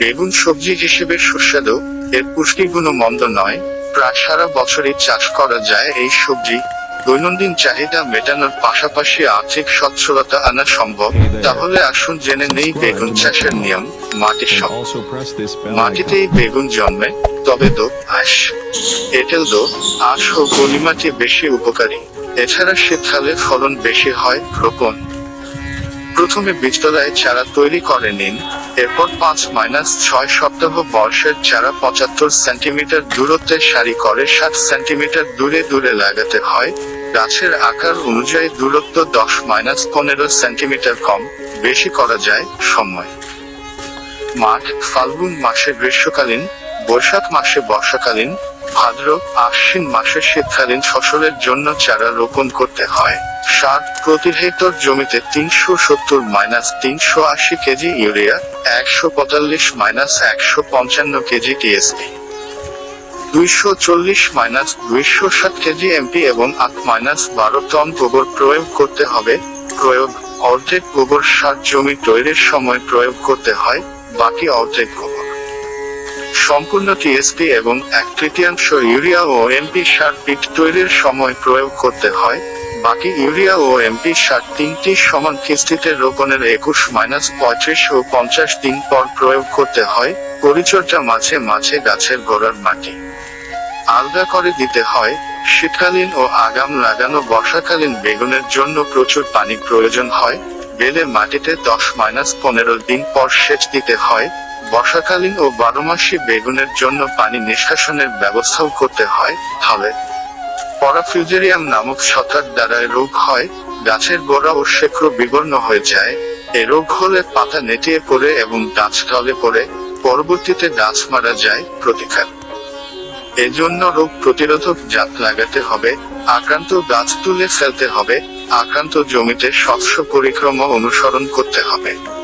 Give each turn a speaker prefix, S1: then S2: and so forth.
S1: বেগুন সবজি হিসেবে সুস্বাদু এর পুষ্টিগুণও মন্দ নয়। প্রায় সারা বছরই চাষ করা যায় এই সবজি। দৈনন্দিন চাহিদা মেটানোর পাশাপাশি আর্থিক সচ্ছলতা আনা সম্ভব। তাহলে আসুন জেনে নেই বেগুন চাষের নিয়ম। মাটি সব। মাটিতেই বেগুন জন্মে তবে দো আঁশ। এঁটেল দো আঁশ ও পলিমাটি বেশি উপকারী। এছাড়া শীতকালে ফলন বেশি হয় রোপণ। প্রথমে বীজতলায় চারা তৈরি করে নিন, এরপর পাঁচ মাইনাস ছয় সপ্তাহ বয়সের চারা পঁচাত্তর সেন্টিমিটার দূরত্বে সারি করে সাত সেন্টিমিটার দূরে দূরে লাগাতে হয়, গাছের আকার অনুযায়ী দূরত্ব দশ মাইনাস পনেরো সেন্টিমিটার কম, বেশি করা যায় সময়। মাঠ ফাল্গুন মাসে গ্রীষ্মকালীন বৈশাখ মাসে বর্ষাকালীন, ভাদ্র, আশ্বিন মাসে শীতকালীন ফসলের জন্য চারা রোপণ করতে হয়। সার প্রতি হেক্টর জমিতে তিনশো সত্তর মাইনাস তিনশো আশি কেজি ইউরিয়া, একশো পঁয়তাল্লিশ মাইনাস একশো পঞ্চান্ন কেজি টিএসপি, দুইশো চল্লিশ মাইনাস দুইশো ষাট কেজি এমপি এবং আট মাইনাস বারো টন গোবর প্রয়োগ করতে হবে। প্রয়োগ অর্ধেক গোবর সার জমি তৈরির সময় প্রয়োগ করতে হয়, বাকি অর্ধেক গোবর। সম্পূর্ণ টিএসপি এবং এক তৃতীয়াংশ ইউরিয়া ও এমপি সার পিট তৈরির সময় প্রয়োগ করতে হয়। বাকি ইউরিয়া ও এমপি সার তিনটি সমান কিস্তিতে রোপণের একুশ মাইনাস পঁয়ত্রিশ ও পঞ্চাশ দিন পর প্রয়োগ করতে হয়। পরিচর্যা মাঝে মাঝে গাছের গোড়ার মাটি। আলগা করে দিতে হয়। শীতকালীন ও আগাম লাগানো বর্ষাকালীন বেগুনের জন্য প্রচুর পানি প্রয়োজন হয়। বেলে মাটিতে দশ মাইনাস পনেরো দিন পর সেচ দিতে হয়। বর্ষাকালীন ও বারোমাসি বেগুনের জন্য পানি নিষ্কাশনের ব্যবস্থাও করতে হয়। ফলে পরাফিউজেরিয়াম নামক ছত্রাক দ্বারা রোগ হয়, গাছের গোড়া ও শেখর বিবর্ণ হয়ে যায়। এ রোগ হলে পাতা নেতিয়ে পড়ে এবং গাছ ঢলে পড়ে, পরবর্তীতে গাছ মারা যায় প্রতিকার। এজন্য রোগ প্রতিরোধক জাত লাগাতে হবে, আক্রান্ত গাছ তুলে ফেলতে হবে, আক্রান্ত জমিতে শস্য পরিক্রমা অনুসরণ করতে হবে।